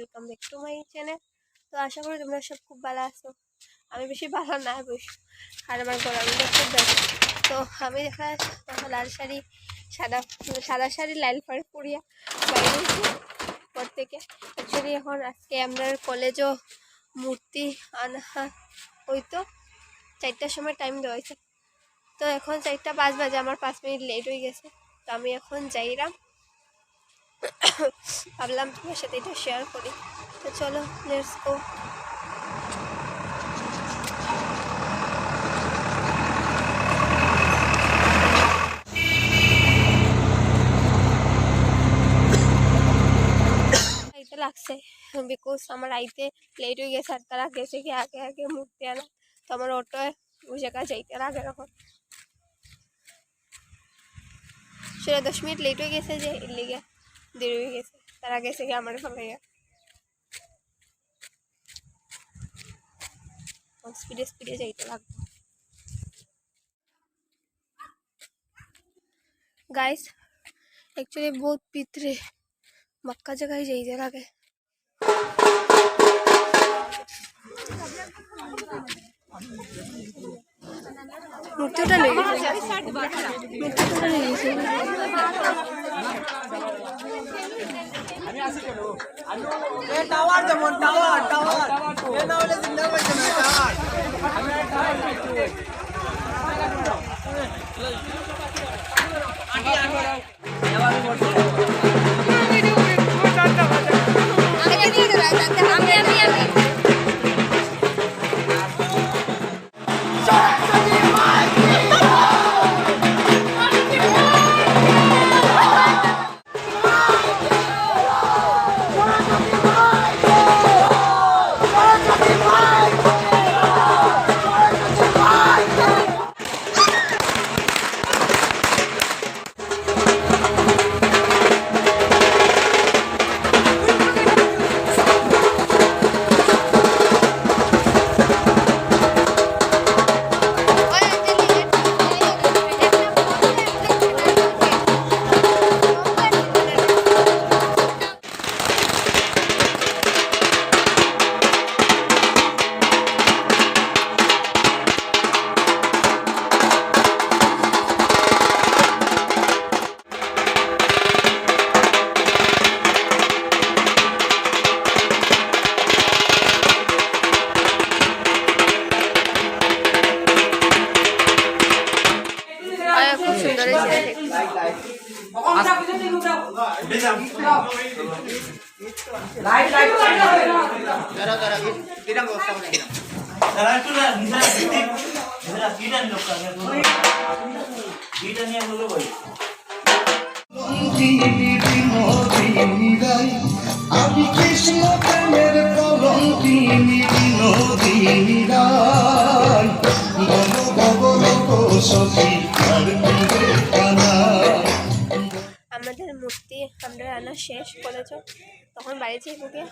Welcome back to my channel তো আশা করি তোমরা সব খুব ভালো আছো। আমি বেশি ভালো না অবশ্য আর আমার গরমটা খুব বেশি তো আমি দেখা লাল শাড়ি, সাদা সাদা শাড়ি, লাল পাড়ে পরিয়া বাইরে পর থেকে। অ্যাকচুয়ালি এখন আজকে আমরা কলেজও মূর্তি আনা হইতো চারটার সময় টাইম দেওয়া হয়েছে। তো এখন চারটা পাঁচ বাজে, আমার পাঁচ মিনিট লেট হয়ে গেছে। তো আমি এখন যাইরাম। ভাবলাম তোমার সাথে এটা শেয়ার করি। তো চলো লেটস গো লাগছে বিকজ আমার আইতে লেট হয়ে গেছে আর তারা গেছে কি, আগে আগে মূর্তি আনা। তো আমার অটোয় ওই জায়গায় যাইতে লাগে এখন। সেটা দশ মিনিট লেট হয়ে গেছে যে, এর লিগে। দেরি হয়ে গেছে তারা গেছে কি আমার ফেলাইয়া স্পিডে স্পিডে যাইতে লাগবে গাইস एक्चुअली बहुत पितरे मक्का जगह ही जाइए लगे মূর্তিটা লেগে মূর্তিটা লেগেছে টাওয়ার যেমন টাওয়ার ఏ టవర్ టవర్ టవర్ టవర్ ఏ నవలేదు నవలేదు আমি কৃষ্ণ প্রেমের কলঙ্কিনী বিনোদিনী শেষ করেছ তখন বাড়ি যাইব গিয়ে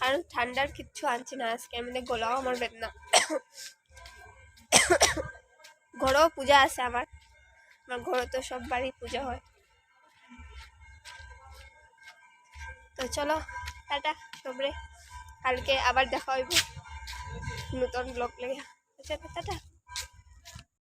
কারণ ঠান্ডার কিচ্ছু আনছি না, আজকে আমাদের গলাও আমার বেদনা। ঘরেও পূজা আছে আমার। আমার ঘরে তো সব বাড়ি পূজা হয়। তো চলো, টাটা, সবরে। কালকে আবার দেখা হইব নতুন ব্লগ লেগে। আচ্ছা টাটা।